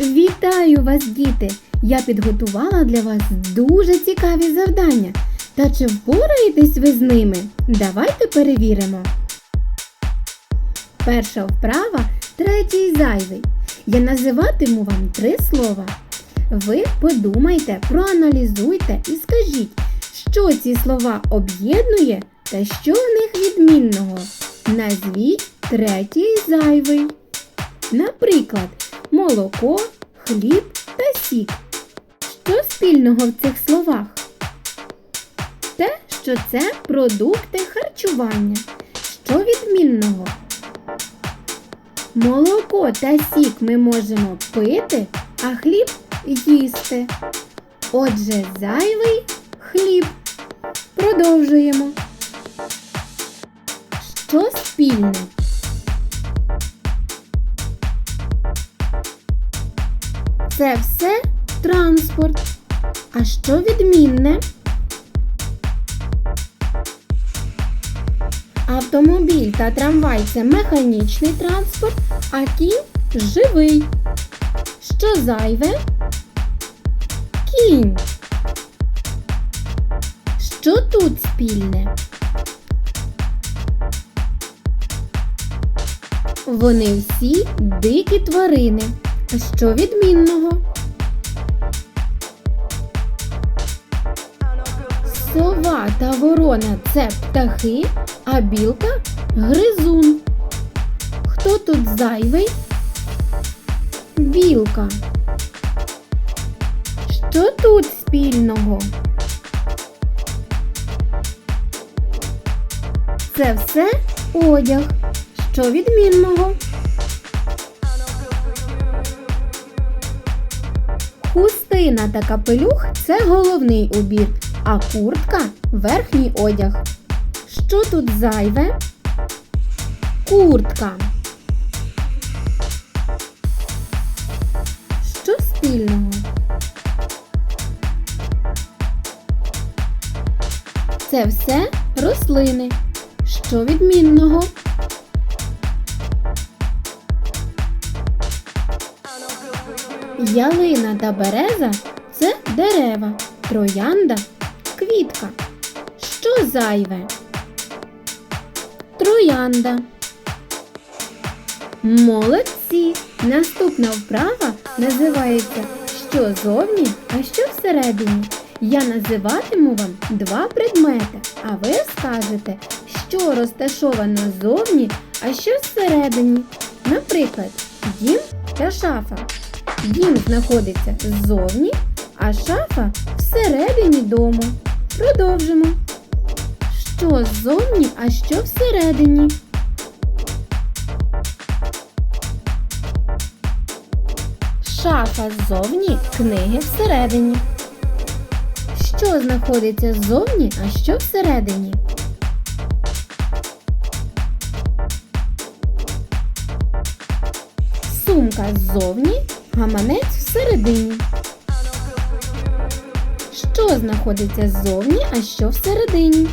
Вітаю вас, діти! Я підготувала для вас дуже цікаві завдання. Та чи впораєтесь ви з ними? Давайте перевіримо. Перша вправа третій зайвий. Я називатиму вам три слова. Ви подумайте, проаналізуйте і скажіть, що ці слова об'єднує та що в них відмінного. Назвіть третій зайвий. Наприклад, молоко, хліб та сік. Що спільного в цих словах? Те, що це продукти харчування. Що відмінного? Молоко та сік ми можемо пити, а хліб їсти. Отже, зайвий хліб. Продовжуємо. Що спільне? Це все транспорт. А що відмінне? Автомобіль та трамвай це механічний транспорт, а кінь живий. Що зайве? Кінь. Що тут спільне? Вони всі дикі тварини. Що відмінного? Сова та ворона це птахи, а білка гризун. Хто тут зайвий? Білка. Що тут спільного? Це все одяг. Що відмінного? Хустина та капелюх це головний убір, а куртка верхній одяг. Що тут зайве? Куртка. Що спільного? Це все рослини. Що відмінного? Ялина та береза це дерева, троянда квітка. Що зайве? Троянда. Молодці! Наступна вправа називається Що зовні, а що всередині. Я називатиму вам два предмети, а ви скажете, що розташовано зовні, а що всередині. Наприклад, дім та шафа. Дім знаходиться ззовні, а шафа всередині дому. Продовжимо. Що ззовні, а що всередині? Шафа ззовні, книги всередині. Що знаходиться ззовні, а що всередині? Сумка ззовні, гаманець всередині. Що знаходиться ззовні, а що всередині?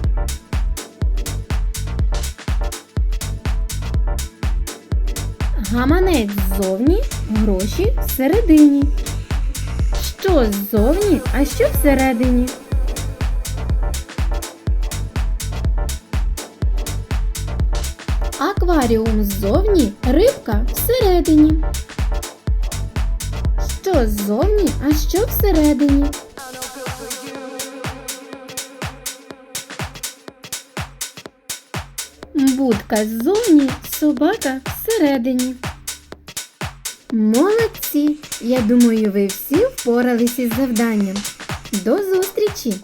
Гаманець ззовні, гроші всередині. Що ззовні, а що всередині? Акваріум ззовні, рибка всередині. Що ззовні, а що всередині? Будка ззовні, собака всередині. Молодці! Я думаю, ви всі впоралися із завданням. До зустрічі!